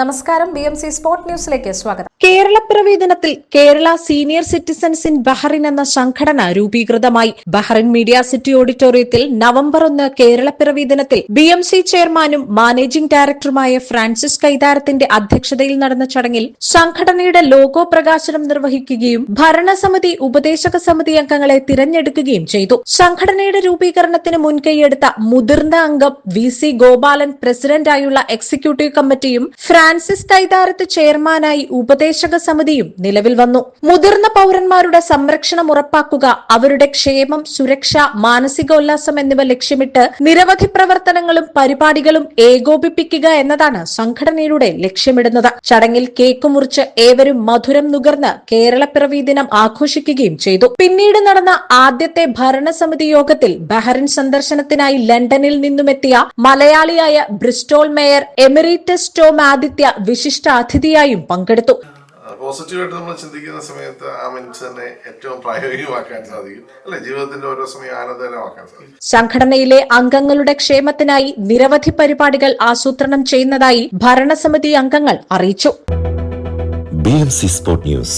നമസ്കാരം B M C sport ന്യൂസിലേക്ക് സ്വാഗതം. കേരള ദിനത്തിൽ Kerala senior citizens in Bahrain എന്ന സംഘടന രൂപീകൃതമായി. ബഹറിൻ മീഡിയ സിറ്റി ഓഡിറ്റോറിയത്തിൽ നവംബർ ഒന്ന് കേരളപ്പിറവി ദിനത്തിൽ ബി എം സി ചെയർമാനും മാനേജിംഗ് ഡയറക്ടറുമായ ഫ്രാൻസിസ് കൈതാരത്തിന്റെ അധ്യക്ഷതയിൽ നടന്ന ചടങ്ങിൽ സംഘടനയുടെ ലോഗോ പ്രകാശനം നിർവഹിക്കുകയും ഭരണസമിതി ഉപദേശക സമിതി അംഗങ്ങളെ തിരഞ്ഞെടുക്കുകയും ചെയ്തു. സംഘടനയുടെ രൂപീകരണത്തിന് മുൻകൈയെടുത്ത മുതിർന്ന അംഗം വി സി ഗോപാലൻ പ്രസിഡന്റായുള്ള എക്സിക്യൂട്ടീവ് കമ്മിറ്റിയും ഫ്രാൻസിസ് കൈതാരത്ത് ചെയർമാനായി ഉപദേശക സമിതിയും നിലവിൽ വന്നു. മുതിർന്ന പൗരന്മാരുടെ സംരക്ഷണം ഉറപ്പാക്കുക അവരുടെ ക്ഷേമം സുരക്ഷ മാനസികോല്ലാസം എന്നിവ ലക്ഷ്യമിട്ട് നിരവധി പ്രവർത്തനങ്ങളും പരിപാടികളും ഏകോപിപ്പിക്കുക എന്നതാണ് സംഘടനയുടെ ലക്ഷ്യമിടുന്നത്. ചടങ്ങിൽ കേക്ക് മുറിച്ച് ഏവരും മധുരം നുകർന്ന് കേരളപ്പിറവി ദിനം ആഘോഷിക്കുകയും ചെയ്തു. പിന്നീട് നടന്ന ആദ്യത്തെ ഭരണസമിതി യോഗത്തിൽ ബഹറിൻ സന്ദർശനത്തിനായി ലണ്ടനിൽ നിന്നുമെത്തിയ മലയാളിയായ Bristol mayor emeritus Tom Aditya വിശിഷ്ട അതിഥിയായും പങ്കെടുത്തു. പോസിറ്റീവായിട്ട് നമ്മൾ ചിന്തിക്കുന്ന സമയത്ത് ആ തന്നെ ഏറ്റവും പ്രായോഗികമാക്കാൻ സാധിക്കും. അല്ലെ? ജീവിതത്തിന്റെ ഓരോ സമയം ആനന്ദകരമാക്കാൻ സാധിക്കും. സംഘടനയിലെ അംഗങ്ങളുടെ ക്ഷേമത്തിനായി നിരവധി പരിപാടികൾ ആസൂത്രണം ചെയ്യുന്നതായി ഭരണസമിതി അംഗങ്ങൾ അറിയിച്ചു. BMC Sport News.